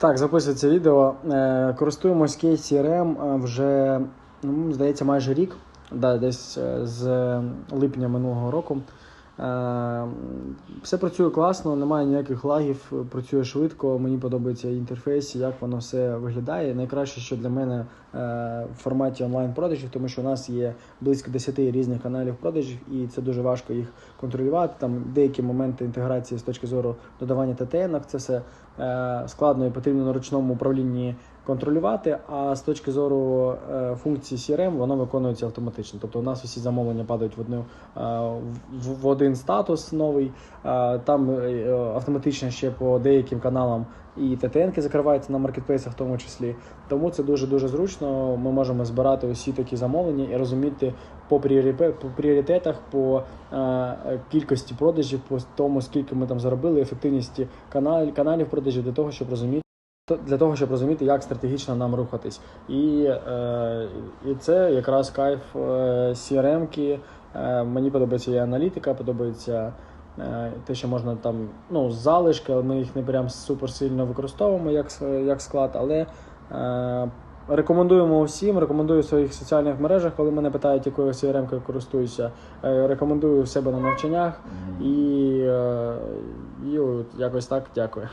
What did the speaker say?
Так, записується відео. Е, Користуємось Кейсі CRM е, вже, ну, здається, майже рік, да, десь е, з липня минулого року. Е, Все працює класно, немає ніяких лагів, працює швидко. Мені подобається інтерфейс, як воно все виглядає. Найкраще, що для мене е, в форматі онлайн-продажів, тому що у нас є близько 10 різних каналів продажів, і це дуже важко їх контролювати. Там деякі моменти інтеграції з точки зору додавання ТТН, це все е, складно і потрібно на ручному управлінні контролювати. А з точки зору функції CRM воно виконується автоматично. Тобто у нас усі замовлення падають в одну в, в один статус новий. Е, там е, автоматично ще по деяким каналам і ТТН закриваються на маркетплейсах, в тому числі. Тому це дуже дуже зручно. Ми можемо збирати усі такі замовлення і розуміти по пріоритетах, по е, кількості продажів, по тому скільки ми там заробили, ефективності каналів, каналів продажів для того, щоб розуміти. Для того, щоб розуміти, як стратегічно нам рухатись. І, е, і це якраз кайф е, CRM-ки. Е, мені подобається і аналітика, подобається е, те, що можна там ну, залишки, але ми їх не прям супер сильно використовуємо як, як склад, але е, рекомендуємо всім, рекомендую в своїх соціальних мережах, коли мене питають, якою CRM-кою користуюся, е, рекомендую в себе на навчаннях і, е, і якось так дякую.